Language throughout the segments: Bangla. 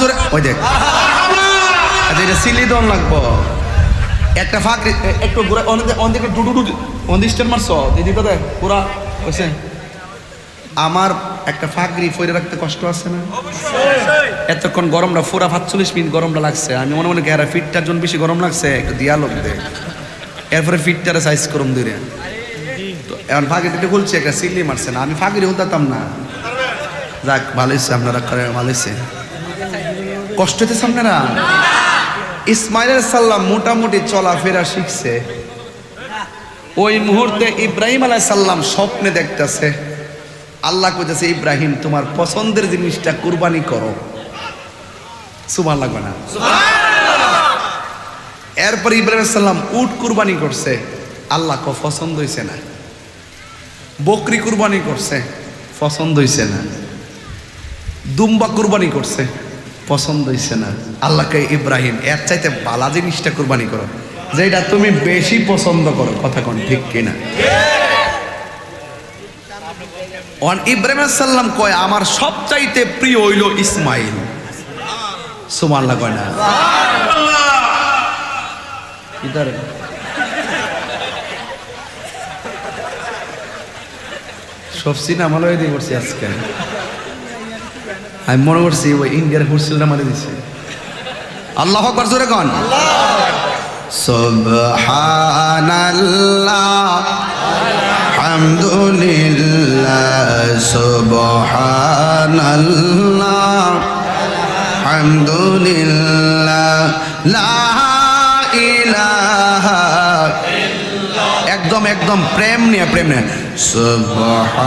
জোরে ওই দেখ। আচ্ছা এটা সিলি দন লাগবো। একটা ফাঁক একটু ঘুরে অনেক অনেক ডুডু মারছ? দিদি তো দেখ পুরা হয়েছে আমার একটা ফাঁকরি ফইরে রাখতে কষ্ট আছে না? এতক্ষণ গরমটা পুরা পাঁচচল্লিশ মিনিট গরমটা লাগছে। আমি মনে মনে গেরা ফিটটার জন্য বেশি গরম লাগছে একটু দিয়া লোক দে। এরপরে ফিটটারে সাইজ করম দিলে তো এখন ফাঁকি একটু খুলছে একটা সিল্লি মারছে না। আমি ফাঁকি উতাতাম না। যাক ভালো আপনারা করে ভালো কষ্ট হইতেছে আপনারা? ইসমাইল সাল্লাম মোটামুটি চলাফেরা শিখছে। ওই মুহূর্তে ইব্রাহিম আলাই সাল্লাম স্বপ্নে দেখতেছে আল্লাহ কইতেছে ইব্রাহিম তোমার পছন্দের জিনিসটা কুরবানি করো। সুমান লাগবে না? এরপর ইব্রাহিম সাল্লাম উট কুরবানি করছে। আল্লাহ কো পছন্দ হইছে না। বকরি কুরবানি করছে পছন্দ হইছে না। দুম্বা কুরবানি করছে। পছন্দ হইছে না। আল্লাহকে ইব্রাহিম, এর চাইতে বালা জিনিসটা কুরবানি করো, যেটা তুমি বেশি পছন্দ করো। কথা কোন, ঠিক কিনা? ইব্রাহিম সাল্লাম কয়, আমার সবচাইতে প্রিয় হইল ইসমাইল। সুমাল্লা কয় না। ইদারে। দিয়ে করছি আজকে। আমি মনে করছি ওই ইন্ডিয়ার হুরসিলটা মারি দিছে। আল্লাহ আকবার জোরে কন। সুবহানাল্লাহ, হামদুলিল্লাহ সুবহানাল্লাহ, হামদুলিল্লাহ, লা ইলাহা একদম একদম, প্রেম নিয়ে প্রেম নিয়ে। সুবহানাল্লাহ।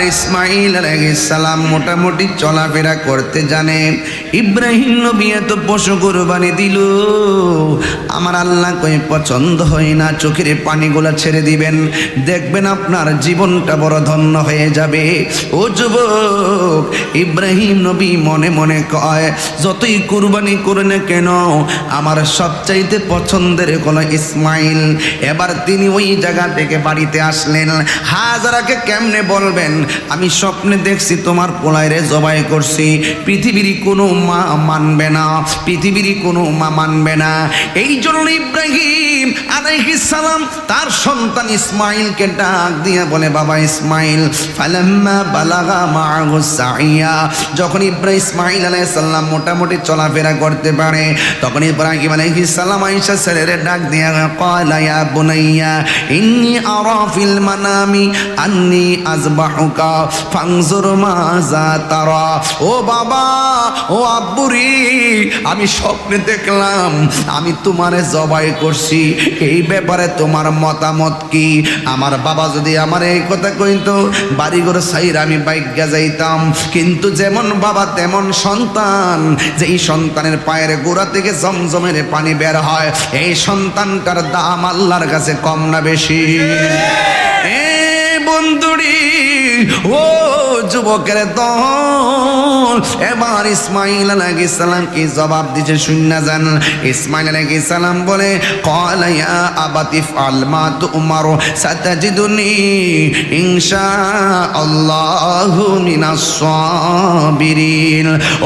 ইসমাইল সালাম মোটামুটি চলাফেরা করতে জানে। ইব্রাহিম নবী এত পশু কোরবানি দিল। আমার আল্লাহ কই পছন্দ হয় না, চোখের পানিগুলা ছেড়ে দিবেন। দেখবেন আপনার জীবনটা বড় ধন্য হয়ে যাবে। ও যুবক, ইব্রাহিম নবী মনে মনে কয়, যতই কুরবানি করে না কেন, আমার সবচাইতে পছন্দের কোনো ইসমাইল এবার তিনি ওই জায়গা থেকে বাড়িতে আসলেন। হাজারাকে কেমনে বলবেন? আমি স্বপ্নে দেখছি তোমার পোলাইরে জবাই করছি। পৃথিবীর কোনো মা মানবে না, পৃথিবীর কোনো মা মানবে না। এই জন্য ইব্রাহিম সালাম তার সন্তান ইসমাইলকে ডাক দিয়ে বলে, বাবা ইসমাইল, ফালাম্মা বালাগা মাগু সাইয়া যখন ইব্রাহিম ইসমাইল সালাম মোটামুটি চলাফেরা করতে পারে, তখন ইব্রাহিম সালাম আয়েশা ছেলেরে ডাক দিয়ে কয়লা বুনাইয়া, ইন্নি আরা ফিল মানামি, আন্নি আজবাহুক আকা ফাংজুর মাজা তারা। ও বাবা, ও আব্বুরি, আমি স্বপ্নে দেখলাম, আমি তোমারে জবাই করছি। এই ব্যাপারে তোমার মতামত কি? আমার বাবা যদি আমার এই কথা কইত, বাড়িঘর সাইর আমি বাইজ্ঞা যাইতাম। কিন্তু যেমন বাবা, তেমন সন্তান। যে এই সন্তানের পায়ের গোড়া থেকে জমজমের পানি বের হয়, এই সন্তানটার দাম আল্লাহর কাছে কম না বেশি। বন্ধুরি ও যুবকের দল, এবার ইসমাইল আলাইহিস সালাম কি জবাব দিছে শুননা জান? ইসমাইল আলাইহিস সালাম বলে ইয়া মা তুমার, সাতাজিদুনি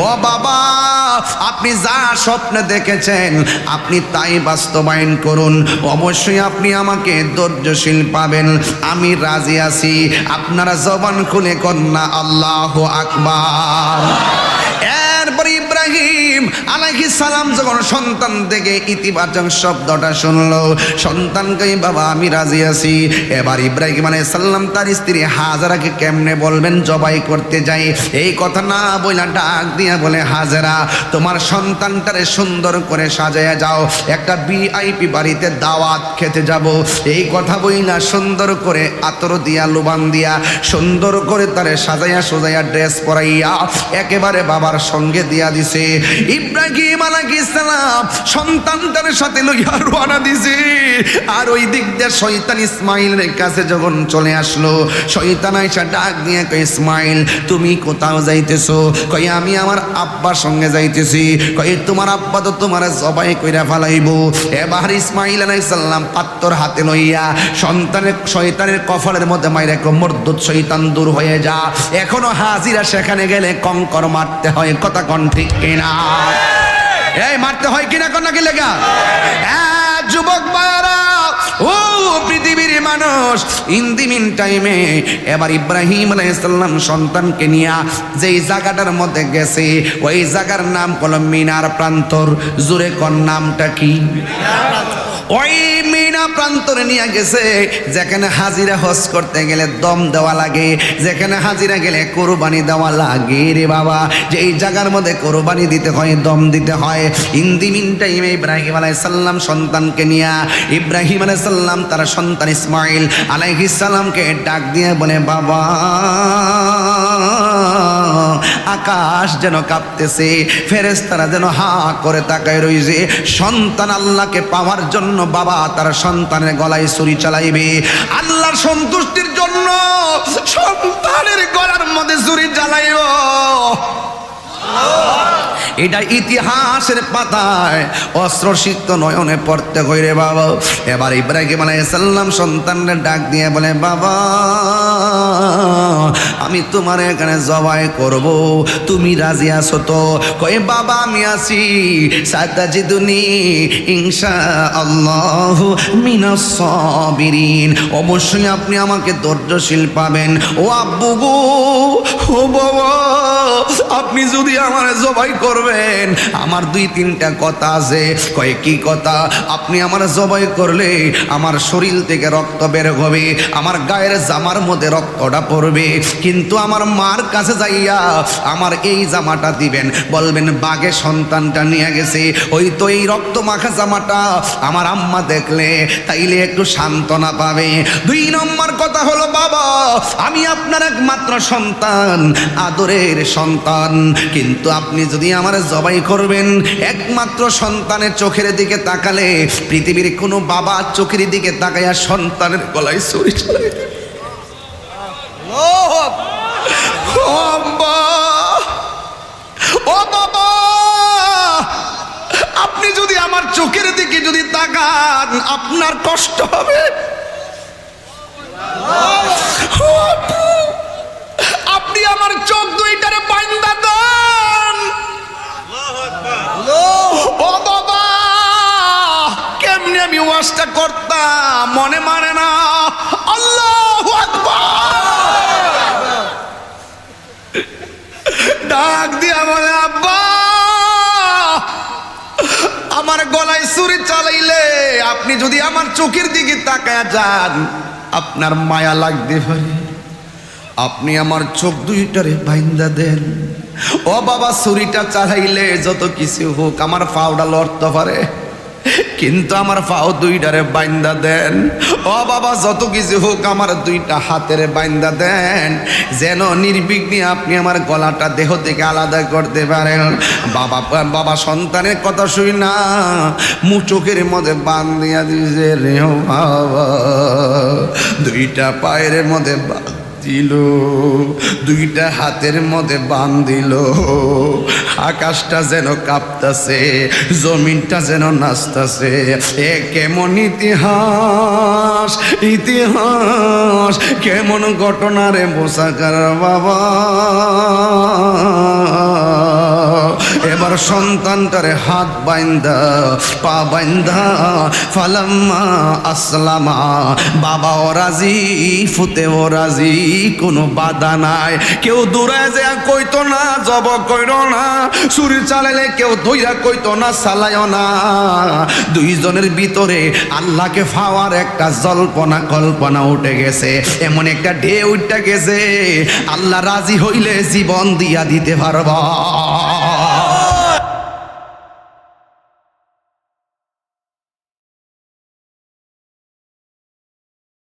ও বাবা, আপনি যা স্বপ্নে দেখেছেন, আপনি তাই বাস্তবায়ন করুন। অবশ্যই আপনি আমাকে ধৈর্যশীল পাবেন। আমি রাজি আছি। আপনারা জবান খুলে কন্যা আল্লাহ আকবার। ইব্রাহিম আলাইহিস সালাম যখন সন্তান থেকে ইতিবাচক শব্দটা শুনলো, সন্তানকে, বাবা, আমি রাজি আছি। এবার ইব্রাহিম আলাইহিস সালাম তার স্ত্রী হাজারাকে কেমনে বলবেন? জবাই করতে যাই। এই কথা না বইলা ডাক দিয়া বলে, হাজারা, তোমার সন্তানটারে সুন্দর করে সাজায়া যাও। একটা ভিআইপি বাড়িতে দাওয়াত খেতে যাব। এই কথা বইলা সুন্দর করে আতর দিয়া, লোবান দিয়া, সুন্দর করে তারে সাজাইয়া সোজাইয়া ড্রেস পরাইয়া একেবারে বাবার সঙ্গে দিয়া দিছে। ইব্রাহিম ইব্রাহিম আলাইহিস সালাম সন্তানটার সাথে লইয়া রওনা দিছে। আর ওই দিক দিয়ে শয়তান ইসমাইলের কাছে যখন চলে আসলো, শয়তান আইসা ডাক দিয়ে কয়, ইসমাইল, তুমি কোথাও যাইতেছো? কই আমি আমার আব্বার সঙ্গে যাইতেছি। কই তোমার আব্বা তো তোমার জবাই কইরা ফালাইবো। এবার ইসমাইল আলাইহিস সালাম পাত্তর হাতে লইয়া সন্তানের, শয়তানের কফলের মধ্যে মাইরা মর্দুত শয়তান দূর হয়ে যা। এখনও হাজিরা সেখানে গেলে কঙ্কর মারতে হয়, কথা কন ঠিক কিনা। এই মারতে হয় কিনা নাকি লেগা? হ্যাঁ, যুবক বায়ারা ও পৃথিবীর মানুষ ইন টাইমে এবার ইব্রাহিম আলাইহিসসালাম সন্তানকে নিয়া যেই জায়গাটার মধ্যে গেছে ওই জায়গার নাম হলো মিনার প্রান্তর। জুরে কর নামটা কি? ওই মিনা প্রান্তরে নিয়ে গেছে। যেখানে হাজিরা হজ করতে গেলে দম দেওয়া লাগে, যেখানে হাজিরা গেলে কোরবানি দেওয়া লাগে রে বাবা। যে এই জায়গার মধ্যে কোরবানি দিতে হয়, দম দিতে হয়। ইন্দি মিন টাইমে ইব্রাহিম আলাই সাল্লাম সন্তানকে নিয়ে, ইব্রাহিম আলাই সাল্লাম তার সন্তান ইসমাইল আলাইহিস সালামকে ডাক দিয়ে বলে, বাবা আকাশ যেন কাঁপতেছে ফেরেস্তারা যেন হা করে তাকায় রইছে। সন্তান আল্লাহকে পাওয়ার জন্য বাবা তার সন্তানের গলায় ছুরি চালাইবে। আল্লাহর সন্তুষ্টির জন্য সন্তানের গলার মধ্যে ছুরি চালাইব। এটা ইতিহাসের পাতায় অস্ত্র সিক্ত নয়নে পড়তে কইরে বাবা। এবার ইব্রাহিম আলাইসাল্লাম সন্তানের ডাক দিয়ে বলে, বাবা, আমি তোমার এখানে জবাই করব, তুমি রাজি আছো তো? কই বাবা, আমি আছি। সাতাজিদুনি ইনশা আল্লাহ মিনাস সাবিরিন অবশ্যই আপনি আমাকে ধৈর্যশীল পাবেন। ও আব্বু গো, ও বাবা, আপনি যদি আমার জবাই করবেন আমার দুই তিনটা কথা আছে। কয়, কি কথা? আপনি আমার জবাই করলে আমার শরীর থেকে রক্ত বের হবে, আমার গায়ের জামার মধ্যে রক্তটা পড়বে। কিন্তু আমার মার কাছে যাইয়া আমার এই জামাটা দিবেন। বলবেন, বাঘে সন্তানটা নিয়ে গেছে। ওই তো এই রক্ত মাখা জামাটা আমার আম্মা দেখলে তাইলে একটু সান্ত্বনা পাবে। দুই নম্বর কথা হলো, বাবা, আমি আপনার একমাত্র সন্তান, আদরের সন্তান। কিন্তু আপনি যদি আমার জবাই করবেন। একমাত্র সন্তানের চোখের দিকে তাকালে পৃথিবীর কোনো বাবা চোখের দিকে তাকাইয়া সন্তানের গলায়! ও বাবা, আপনি যদি আমার চোখের দিকে যদি তাকান, আপনার কষ্ট হবে। আমি ওয়াজটা করতাম, মনে মানে না। আল্লাহ ডাক দিয়া বলে, আব্বা, আমার গলায় ছুরি চালাইলে আপনি যদি আমার চোখের দিকে তাকায় যান, আপনার মায়া লাগতে পারে। আপনি আমার চোখ দুইটারে বাইন্দা দেন। ও বাবা, ছুরিটা চালাইলে যত কিছু হোক, আমার পাওটা লড়তে পারে। কিন্তু আমার পাও দুইটারে বাইন্দা দেন। ও বাবা, যত কিছু হোক আমার দুইটা হাতের বাইন্দা দেন। যেন নির্বিঘ্নে আপনি আমার গলাটা দেহ থেকে আলাদা করতে পারেন। বাবা বাবা সন্তানের কথা শুই না। মু চোখের মধ্যে বান দিয়া দিছে রে বাবা। দুইটা পায়ের মধ্যে দিল দুইটা হাতের মধ্যে বান দিল আকাশটা যেন কাঁপতাছে, জমিনটা যেন নাচতাছে। এ কেমন ইতিহাস ইতিহাস, কেমন ঘটনা রে বোসাকার বাবা। এবার সন্তানটারে হাত বাইন্দা, পা বাইন্দা, ফালাম্মা আসলামা। বাবাও রাজি, ফুতেও রাজি, কোনো বাধা নাই। কেউ দূরে যে কইতো না, জব কইর না। চুরি চালাইলে কেউ ধইরা কইতো না চালাইও না। দুইজনের ভিতরে আল্লাহকে ফাওয়ার একটা জল্পনা, কল্পনা উঠে গেছে। এমন একটা ঢে উঠে গেছে। আল্লাহ রাজি হইলে জীবন দিয়া দিতে পারবা।